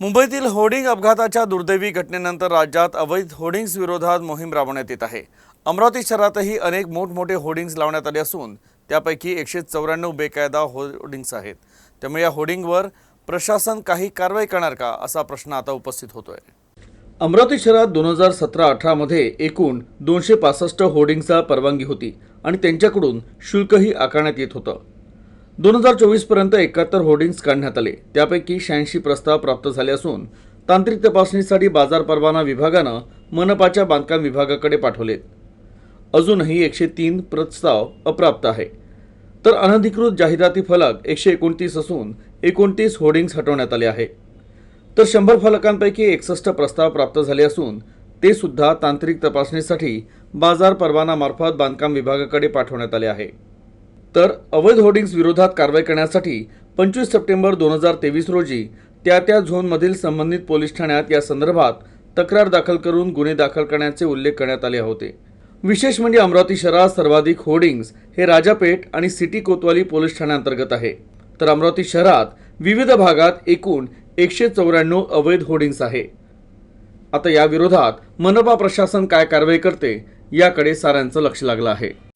मुंबईतील होर्डिंग अपघाताच्या दुर्दैवी घटनेनंतर राज्यात अवैध होर्डिंग्स विरोधात मोहीम राबवण्यात येत आहे. अमरावती शहरातही अनेक मोठमोठे होर्डिंग्स लावण्यात आले असून त्यापैकी एकशे चौऱ्याण्णव बेकायदा होर्डिंग्स आहेत. त्यामुळे या होर्डिंगवर प्रशासन काही कारवाई करणार का असा प्रश्न आता उपस्थित होतोय. अमरावती शहरात दोन हजार सतरा अठरामध्ये एकूण दोनशे पासष्ट होर्डिंगचा परवानगी होती आणि त्यांच्याकडून शुल्कही आकारण्यात येत होतं. दोन हजार चोवीसपर्यंत एकाहत्तर होर्डिंग्स काढण्यात आले. त्यापैकी शहाऐंशी प्रस्ताव प्राप्त झाले असून तांत्रिक तपासणीसाठी बाजार परवाना विभागानं मनपाच्या बांधकाम विभागाकडे पाठवलेत अजूनही एकशे तीन प्रस्ताव अप्राप्त आहे. तर अनधिकृत जाहिराती फलक एकशे एकोणतीस असून एकोणतीस होर्डिंग्स हटवण्यात आले आहे. तर शंभर फलकांपैकी एकसष्ट प्रस्ताव प्राप्त झाले असून ते सुद्धा तांत्रिक तपासणीसाठी बाजार परवानामार्फत बांधकाम विभागाकडे पाठवण्यात आले आहे. तर अवैध होर्डिंग्स विरोधात कारवाई करण्यासाठी पंचवीस सप्टेंबर दोन हजार तेवीस रोजी त्या त्या झोनमधील संबंधित पोलीस ठाण्यात या संदर्भात तक्रार दाखल करून गुन्हे दाखल करण्याचे उल्लेख करण्यात आले होते. विशेष म्हणजे अमरावती शहरात सर्वाधिक होर्डिंग्स हे राजापेठ आणि सिटी कोतवाली पोलीस ठाण्याअंतर्गत आहे. तर अमरावती शहरात विविध भागात एकूण एकशे चौऱ्याण्णव अवैध होर्डिंग्स आहे. आता या विरोधात मनपा प्रशासन काय कारवाई करते याकडे साऱ्यांचं लक्ष लागलं आहे.